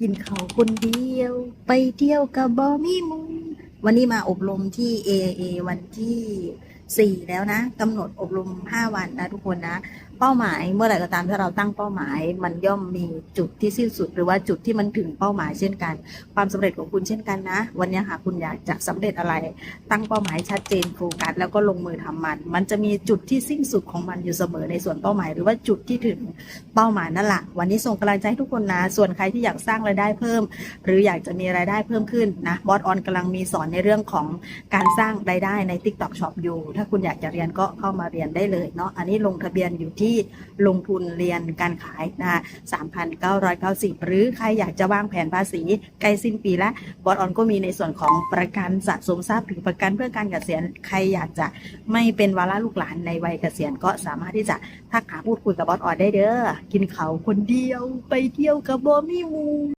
กินเขาวคนเดียว ไปเที่ยวกับบอมี่มูวันนี้มาอบรมที่ AAA วันที่4 แล้วนะกำหนดอบรม 5 วันนะทุกคนนะ เป้าหมายเมื่อไหร่ก็ตามที่เราตั้งเป้าหมาย มันย่อมมีจุดที่สิ้นสุด หรือว่าจุดที่มันถึงเป้าหมายเช่นกัน ความสำเร็จของคุณเช่นกันนะ วันนี้ค่ะคุณอยากจะสำเร็จอะไร ตั้งเป้าหมายชัดเจนโฟกัสแล้วก็ลงมือทำมัน มันจะมีจุดที่สิ้นสุดของมันอยู่เสมอในส่วนเป้าหมาย หรือว่าจุดที่ถึงเป้าหมายนั่นแหละวันนี้ส่งกำลังใจให้ทุกคนนะ ส่วนใครที่อยากสร้างรายได้เพิ่ม หรืออยากจะมีรายได้เพิ่มขึ้นนะบอสออนกำลังมีสอนในเรื่องของการสร้างรายได้ใน TikTok Shop อยู่ถ้าคุณอยากจะเรียนก็เข้ามาเรียนได้เลยเนาะอันนี้ลงทะเบียนอยู่ที่ลงทุนเรียนการขายนะคะ3,990 หรือใครอยากจะวางแผนภาษีใกล้สิ้นปีแล้วบอสออนก็มีในส่วนของประกันสะสมทรัพย์ถึงประกันเพื่อการเกษียณใครอยากจะไม่เป็นวาระลูกหลานในวัยเกษียณก็สามารถที่จะทักหาพูดคุยกับบอสออนได้เด้อกินเขาคนเดียวไปเที่ยวกับบอมี่มู